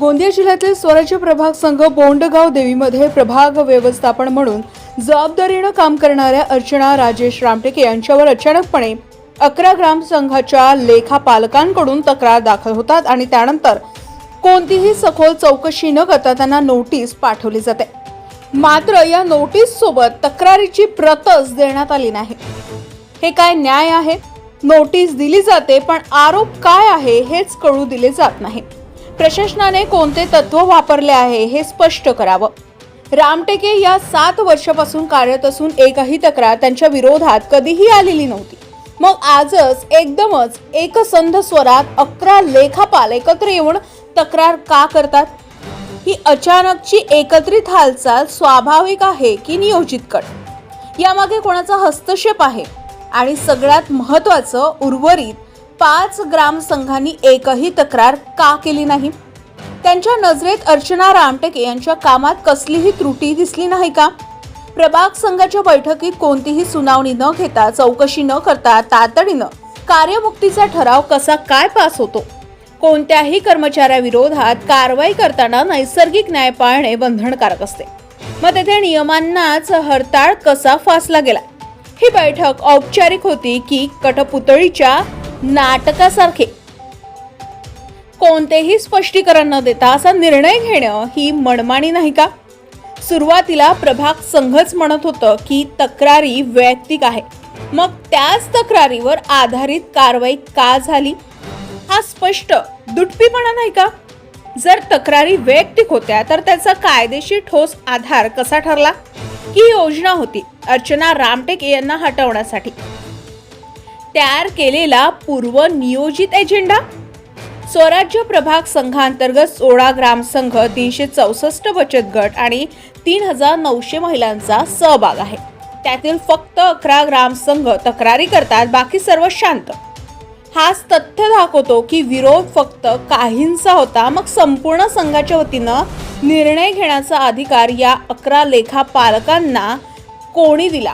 गोंदिया जिल्ह्यातील स्वराज्य प्रभाग संघ बोंडगाव देवीमध्ये प्रभाग व्यवस्थापन म्हणून जबाबदारीनं काम करणाऱ्या अर्चना राजेश रामटेके यांच्यावर अचानकपणे अकरा ग्रामसंघाच्या लेखापालकांकडून तक्रार दाखल होतात आणि त्यानंतर कोणतीही सखोल चौकशी न करता त्यांना नोटीस पाठवली जाते. मात्र या नोटीस सोबत तक्रारीची प्रतच देण्यात आली नाही. हे काय न्याय आहे? नोटीस दिली जाते पण आरोप काय आहे हेच कळू दिले जात नाही. प्रशासनाने कोणते तत्व वापरले आहे हे स्पष्ट करावं. रामटेके या सात वर्षापासून कार्यरत असून एकही तक्रार त्यांच्या विरोधात कधीही आलेली नव्हती. मग आजच एकदमच एकसंध स्वरात अकरा लेखापाल एकत्र येऊन तक्रार का करतात? ही अचानकची एकत्रित हालचाल स्वाभाविक आहे की नियोजित कट यामागे कोणाचा हस्तक्षेप आहे? आणि सगळ्यात महत्वाचं उर्वरित पाच ग्रामसंघांनी एकही तक्रार का केली नाही? त्यांच्या नजरेत अर्चना रामटेके यांच्या कामात कसलीही त्रुटी दिसली नाही का? प्रभाग संघाच्या बैठकीत कोणतीही सुनावणी न घेता चौकशी न करता तातडीनं कार्यमुक्तीचा ठराव कसा काय पास होतो? कोणत्याही कर्मचाऱ्याविरोधात कारवाई करताना नैसर्गिक न्याय पाळणे बंधनकारक असते. मग तेथे नियमांनाच हरताळ कसा फासला गेला? ही बैठक औपचारिक होती की कठपुतळीच्या नाटकासारखे. कोणतेही स्पष्टीकरण न देता असा निर्णय घेणं ही मनमानी नाही का? सुरुवातीला प्रभाग संघच म्हणत होतं की तक्रारी वैयक्तिक आहे. मग त्याच तक्रारीवर आधारित कारवाई का झाली? हा स्पष्ट दुटपीपणा नाही का? जर तक्रारी वैयक्तिक होत्या तर त्याचा कायदेशीर ठोस आधार कसा ठरला? ही योजना होती अर्चना रामटेक यांना हटवण्यासाठी. तयार केलेला पूर्व नियोजित एजेंडा? स्वराज्य प्रभाग संघांतर्गत सोळा ग्रामसंघ तीनशे चौसष्ट बचत गट आणि तीन हजार नऊशे महिलांचा सहभाग आहे. त्यातील फक्त अकरा ग्रामसंघ तक्रारी करतात बाकी सर्व शांत. हाच तथ्य दाखवतो की विरोध फक्त काहींचा होता मग संपूर्ण संघाच्या वतीनं निर्णय घेण्याचा अधिकार या अकरा लेखापालकांना कोणी दिला?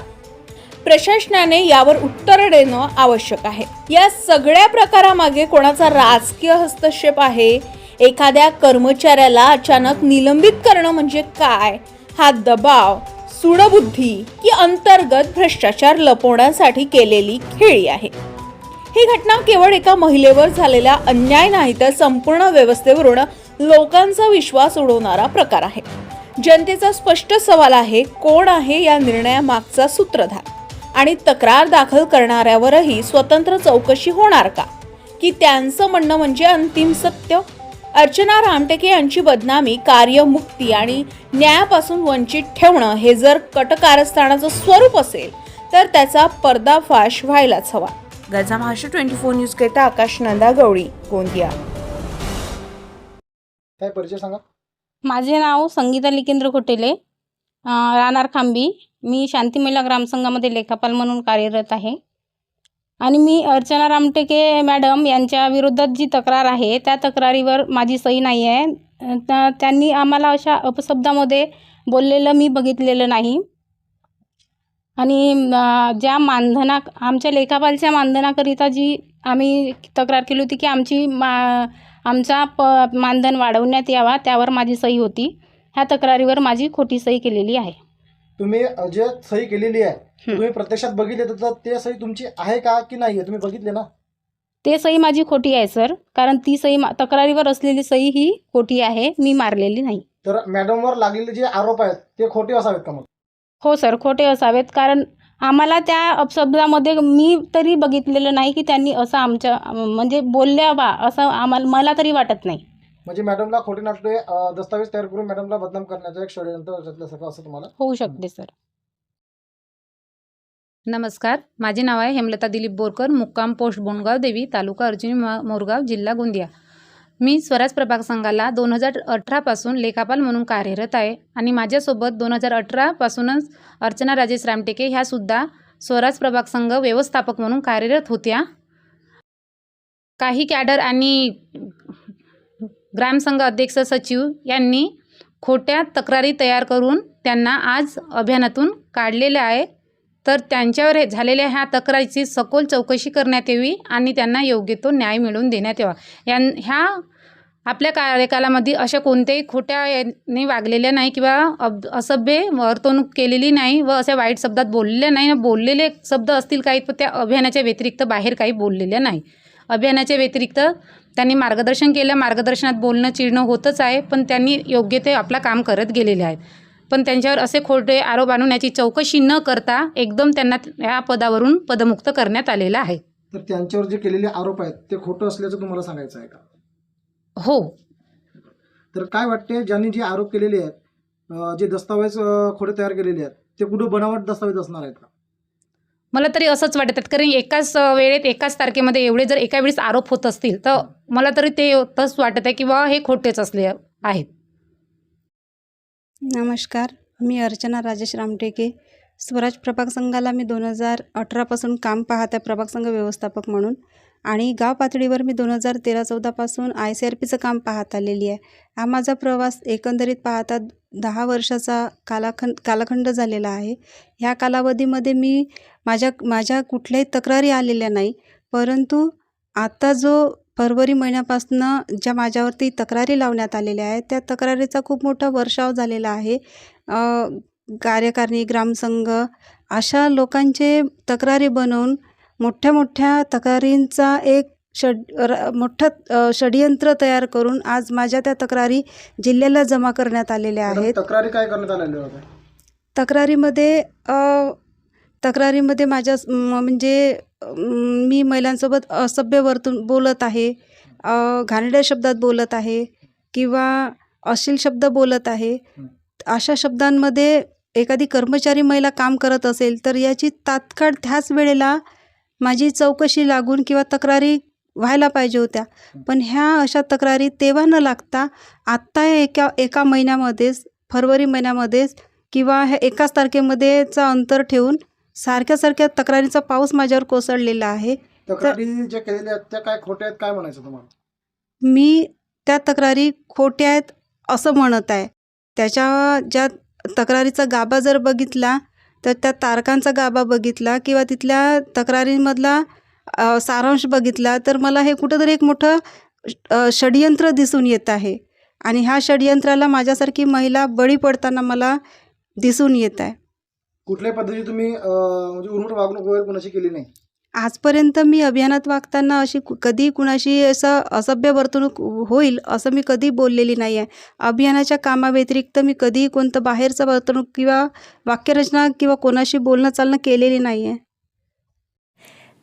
प्रशासनाने यावर उत्तर देणं आवश्यक आहे. या सगळ्या प्रकारामागे कोणाचा राजकीय हस्तक्षेप आहे? एखाद्या कर्मचाऱ्याला अचानक निलंबित करणं म्हणजे काय? हा दबाव सुडबुद्धी की अंतर्गत भ्रष्टाचार लपवण्यासाठी केलेली खेळी आहे. ही घटना केवळ एका महिलेवर झालेला अन्याय नाही तर संपूर्ण व्यवस्थेवरून लोकांचा विश्वास उडवणारा प्रकार आहे. जनतेचा स्पष्ट सवाल आहे कोण आहे या निर्णयामागचा सूत्रधार? आणि तक्रार दाखल करणाऱ्यावरही स्वतंत्र चौकशी होणार का? की त्यांचं म्हणणं म्हणजे अंतिम सत्य? अर्चना रामटेके यांची बदनामी कार्यमुक्ती आणि न्यायापासून वंचित ठेवणं हे जर कटकारस्थानाचं स्वरूप असेल तर त्याचा पर्दाफाश व्हायलाच हवा. गजा महाराष्ट्र ट्वेंटी फोर न्यूज करिता आकाश नंदा गवळी गोंदिया. काय परिचय सांगा. माझे नाव संगीता लिकेंद्र खोटेले राहणार खांबी. मी शांती महिला ग्रामसंघामध्ये लेखापाल म्हणून कार्यरत आहे. आणि मी अर्चना रामटेके मॅडम यांच्या विरोधात जी तक्रार आहे त्या तक्रारीवर माझी सही नाही आहे. त्यांनी आम्हाला अशा अपशब्दामध्ये बोललेलं मी बघितलेलं नाही. आणि ज्या मानधना आमच्या लेखापालच्या मानधनाकरिता जी आम्ही तक्रार केली होती की आमची मा आमचा प मानधन वाढवण्यात यावा त्यावर माझी सही होती. ह्या तक्रारीवर माझी खोटी सही केलेली आहे. तुम्ही जे सही केलेली आहे तुम्ही प्रत्यक्षात बघितले तर ते सही तुमची आहे का की नाही तुम्ही बघितले ना? ते सही माझी खोटी आहे सर. कारण ती सही तक्रारीवर असलेली सही ही खोटी आहे. मी मारलेली नाही. तर मॅडमवर लागलेले जे आरोप आहेत ते खोटे असावेत का मग? हो सर. खोटे असावेत. कारण आम्हाला त्या अपशब्दामध्ये मी तरी बघितलेलं नाही की त्यांनी असं आमच्या म्हणजे बोलल्या बा असं आम्हाला मला तरी वाटत नाही. म्हणजे मॅडमला खोटे नाटके दस्तावेज तयार करून मॅडमला बदनाम करण्याचं एक षडयंत्र रचल्यासारखं असं तुम्हाला? होऊ शकते सर. नमस्कार. माझे नाव आहे हेमलता दिलीप बोरकर मुक्काम पोस्ट बोंडगाव देवी तालुका अर्जुनी मोरगाव जिल्हा गोंदिया. मी स्वराज प्रभाग संघाला दोन हजार अठरापासून लेखापाल म्हणून कार्यरत आहे आणि माझ्यासोबत दोन हजार अठरापासूनच अर्चना राजेश रामटेके ह्यासुद्धा स्वराज प्रभाग संघ व्यवस्थापक म्हणून कार्यरत होत्या. काही कॅडर आणि ग्रामसंघ अध्यक्ष सचिव यांनी खोट्या तक्रारी तयार करून त्यांना आज अभियानातून काढलेले आहे. तर त्यांच्यावर झालेल्या ह्या तक्रारीची सखोल चौकशी करण्यात यावी आणि त्यांना योग्य तो न्याय मिळवून देण्यात यावा. यां ह्या आपल्या कार्यकालामध्ये अशा कोणत्याही खोट्या याने वागलेल्या नाही किंवा अब असभ्य वर्तवणूक केलेली नाही व अशा वाईट शब्दात बोललेल्या नाही. बोललेले शब्द असतील काही पण त्या अभियानाच्या व्यतिरिक्त बाहेर काही बोललेल्या नाही. अभियानाच्या व्यतिरिक्त त्यांनी मार्गदर्शन केलं. मार्गदर्शनात बोलणं चिडणं होतच आहे पण त्यांनी योग्य ते आपलं काम करत गेलेले आहेत. पण त्यांच्यावर असे खोटे आरोप आणून याची चौकशी न करता एकदम त्यांना या पदावरून पदमुक्त करण्यात आलेलं आहे. तर त्यांच्यावर जे केलेले आरोप आहेत ते खोटं असल्याचं तुम्हाला सांगायचं आहे का? हो. तर काय वाटते ज्यांनी जे आरोप केलेले आहेत अं, जे दस्तावेज अं, खोटे तयार केलेले आहेत ते कुठं बनावट दस्तावेज असणार आहेत का? मला तरी असंच वाटतात कारण एकाच वेळेत एकाच तारखेमध्ये एवढे जर एका वेळेस आरोप होत असतील तर मला तरी ते तसं वाटत आहे की बा हे खोटेच असले आहेत. नमस्कार. मी अर्चना राजेश रामटेके. स्वराज प्रभाग संघाला मी दोन हजार अठरापासून काम पाहत आहे प्रभाग संघ व्यवस्थापक म्हणून. आणि गाव पातळीवर मी दोन हजार तेरा चौदापासून आय सी आर पीचं काम पाहत आलेली आहे. हा माझा प्रवास एकंदरीत पाहता दहा वर्षाचा कालाखंड कालखंड झालेला आहे. ह्या कालावधीमध्ये मी माझ्या माझ्या कुठल्याही तक्रारी आलेल्या नाही परंतु आता जो फरवरी महिन्यापासनं ज्या माझ्यावरती तक्रारी लावण्यात आलेल्या आहेत त्या तक्रारीचा खूप मोठा वर्षाव झालेला आहे. कार्यकारिणी ग्रामसंघ अशा लोकांचे तक्रारी बनवून मोठ्या मोठ्या तक्रारींचा एक षड मोठं षडयंत्र तयार करून आज माझ्या त्या तक्रारी जिल्ह्याला जमा करण्यात आलेल्या आहेत तक्रारी काय करण्यात आलेल्या होत्या तक्रारीमध्ये तक्रारीमध्ये माझ्या म्हणजे मी महिलांसोबत असभ्य वर्तून बोलत आहे अ, घाणेरड्या शब्दात बोलत आहे किंवा अश्लील शब्द बोलत आहे. अशा शब्दांमध्ये एखादी कर्मचारी महिला काम करत असेल तर याची तात्काळ त्याच वेळेला माझी चौकशी लागून किंवा तक्रारी व्हायला पाहिजे होत्या. पण ह्या अशा तक्रारी तेव्हा न लागता आत्ता एका एका महिन्यामध्येच फरवरी महिन्यामध्येच किंवा ह्या एकाच तारखेमध्येचा अंतर ठेवून सारख्या सारख्या तक्रारीचा पाऊस माझ्यावर कोसळलेला आहे. तक्रारी ज्या केलेल्या आहेत त्या काय खोट्या आहेत काय म्हणायचं तुम्हाला? मी त्या तक्रारी खोट्या आहेत असं म्हणत आहे. त्याच्या ज्या तक्रारीचा गाभा जर बघितला तर त्या तारखांचा गाभा बघितला किंवा तिथल्या तक्रारींमधला सारांश बघितला तर मला हे कुठंतरी एक मोठं षडयंत्र दिसून येत आहे. आणि ह्या षडयंत्राला माझ्यासारखी महिला बळी पडताना मला दिसून येत आहे. कुठल्याही पद्धती तुम्ही म्हणजे उर्मट वागणूक वगैरे कोणाची केली नाही? आजपर्यंत मी अभियानात वागताना अशी कधी कुणाशी असं असभ्य वर्तणूक होईल असं मी कधी बोललेली नाही आहे अभियानाच्या कामाव्यतिरिक्त मी कधीही कोणतं बाहेरचं वर्तणूक किंवा वाक्यरचना किंवा कोणाशी बोलणं चालणं केलेली नाही आहे